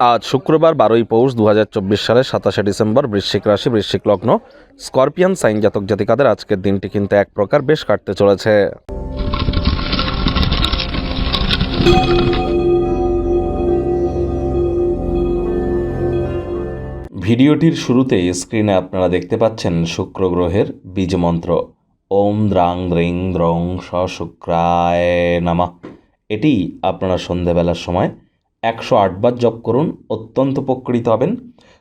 আজ শুক্রবার বারোই পৌষ দু হাজার চব্বিশ সালের সাতাশে ডিসেম্বর বৃশ্চিক রাশি, বৃশ্চিক লগ্ন, স্করপিয়ান সাইন জাতক জাতিকাদের আজকের দিনটি কিন্তু এক প্রকার বেশ কাটতে চলেছে। ভিডিওটির শুরুতেই স্ক্রিনে আপনারা দেখতে পাচ্ছেন শুক্র গ্রহের বীজমন্ত্র ওম দ্রাং দ্রিং দ্রং স শুক্রায় নামা। এটি আপনারা সন্ধেবেলার সময় একশো আটবার জপ করুন, অত্যন্ত উপকৃত হবেন।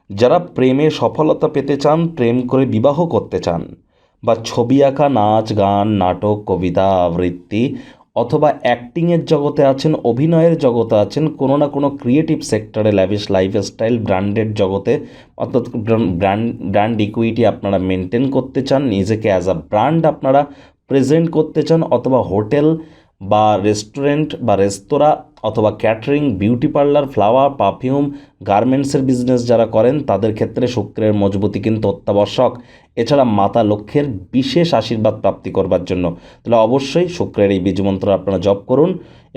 যারা প্রেমে সফলতা পেতে চান, প্রেম করে বিবাহ করতে চান, বা ছবি আঁকা, নাচ, গান, নাটক, কবিতা, আবৃত্তি, অথবা অ্যাক্টিংয়ের জগতে আছেন, অভিনয়ের জগতে আছেন, কোনো না কোনো ক্রিয়েটিভ সেক্টরে ল্যাভিশ লাইফস্টাইল ব্র্যান্ডের জগতে, অর্থাৎ ব্র্যান্ড ব্র্যান্ড ইকুইটি আপনারা মেনটেন করতে চান, নিজেকে অ্যাজ আ ব্র্যান্ড আপনারা প্রেজেন্ট করতে চান, অথবা হোটেল বা রেস্টুরেন্ট বা রেস্তোরাঁ অথবা catering, beauty parlour, flower, perfume, গার্মেন্টসের বিজনেস যারা করেন, তাদের ক্ষেত্রে শুক্রের মজবুতি কিন্তু অত্যাবশ্যক। এছাড়া মাতা লক্ষ্যের বিশেষ আশীর্বাদ প্রাপ্তি করবার জন্য। তাহলে অবশ্যই শুক্রের এই বীজমন্ত্র আপনারা জপ করুন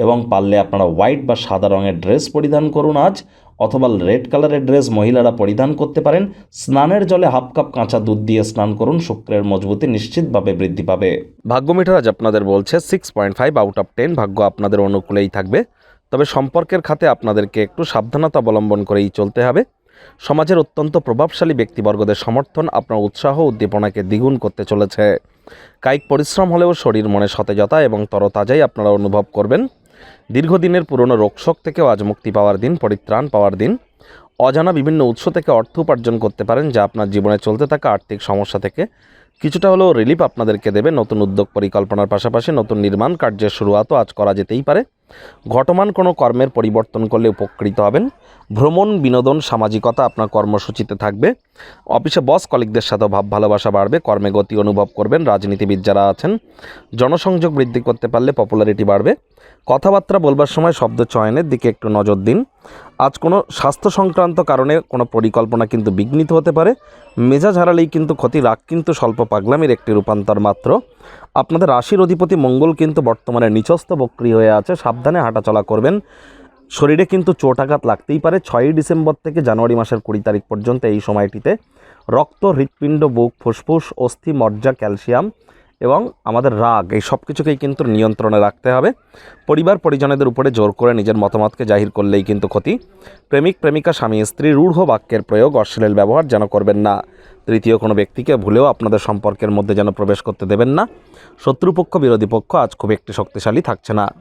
এবং পারলে আপনারা হোয়াইট বা সাদা রঙের ড্রেস পরিধান করুন আজ, অথবা রেড কালারের ড্রেস মহিলারা পরিধান করতে পারেন। স্নানের জলে হাফ কাপ কাঁচা দুধ দিয়ে স্নান করুন, শুক্রের মজবুতি নিশ্চিতভাবে বৃদ্ধি পাবে। ভাগ্য মিটার আজ আপনাদের বলছে six point five out of ten ভাগ্য আপনাদের অনুকূলেই থাকবে। তবে সম্পর্কের খাতে আপনাদেরকে একটু সাবধানতা অবলম্বন করেই চলতে হবে। সমাজের অত্যন্ত প্রভাবশালী ব্যক্তিবর্গদের সমর্থন আপনার উৎসাহ উদ্দীপনাকে দ্বিগুণ করতে চলেছে। কায়িক পরিশ্রম হলেও শরীর মনে সতেজতা এবং তরতাজাই আপনারা অনুভব করবেন। দীর্ঘদিনের পুরনো রোগশোক থেকেও আজ মুক্তি পাওয়ার দিন, পরিত্রাণ পাওয়ার দিন। অজানা বিভিন্ন উৎস থেকে অর্থ উপার্জন করতে পারেন যা আপনার জীবনে চলতে থাকা আর্থিক সমস্যা থেকে কিছুটা হলেও রিলিফ আপনাদেরকে দেবে। নতুন উদ্যোগ পরিকল্পনার পাশাপাশি নতুন নির্মাণ কার্যের শুরুয়াতও আজ করা যেতেই পারে। ঘটমান কোনো কর্মের পরিবর্তন করলে উপকৃত হবেন। ভ্রমণ, বিনোদন, সামাজিকতা আপনার কর্মসূচিতে থাকবে। অফিসে বস কলিকদের সাথেও ভাব ভালোবাসা বাড়বে, কর্মে গতি অনুভব করবেন, রাজনীতিবিদ যারা আছেন, জনসংযোগ বৃদ্ধি করতে পারলে পপুলারিটি বাড়বে। কথাবার্তা বলবার সময় শব্দ চয়নের দিকে একটু নজর দিন। আজ কোনো স্বাস্থ্য সংক্রান্ত কারণে কোনো পরিকল্পনা কিন্তু বিঘ্নিত হতে পারে। মেজাজ হারালেই কিন্তু ক্ষতি রাগ কিন্তু স্বল্প পাগলামির একটি রূপান্তর মাত্র। আপনাদের রাশির অধিপতি মঙ্গল কিন্তু বর্তমানে নিচস্থ বক্রি হয়ে আছে। সাবধানে হাঁটাচলা করবেন। শরীরে কিন্তু চোটাঘাত লাগতেই পারে। ছয়ই ডিসেম্বর থেকে জানুয়ারি মাসের কুড়ি তারিখ পর্যন্ত এই সময়টিতে রক্ত, হৃৎপিণ্ড, বুক, ফুসফুস, অস্থি, মজ্জা, ক্যালসিয়াম এবং আমাদের রাগ, এই সব কিছুকেই কিন্তু নিয়ন্ত্রণে রাখতে হবে। পরিবার পরিজনেদের উপরে জোর করে নিজের মতামতকে জাহির করলেই কিন্তু ক্ষতি। প্রেমিক, প্রেমিকা, স্বামী, স্ত্রী, রূঢ় বাক্যের প্রয়োগ, অশ্লীল ব্যবহার যেন করবেন না। তৃতীয়, কোনো ব্যক্তিকে ভুলেও আপনাদের সম্পর্কের মধ্যে যেন প্রবেশ করতে দেবেন না। শত্রুপক্ষ, বিরোধী পক্ষ আজ খুব একটি শক্তিশালী থাকছে না।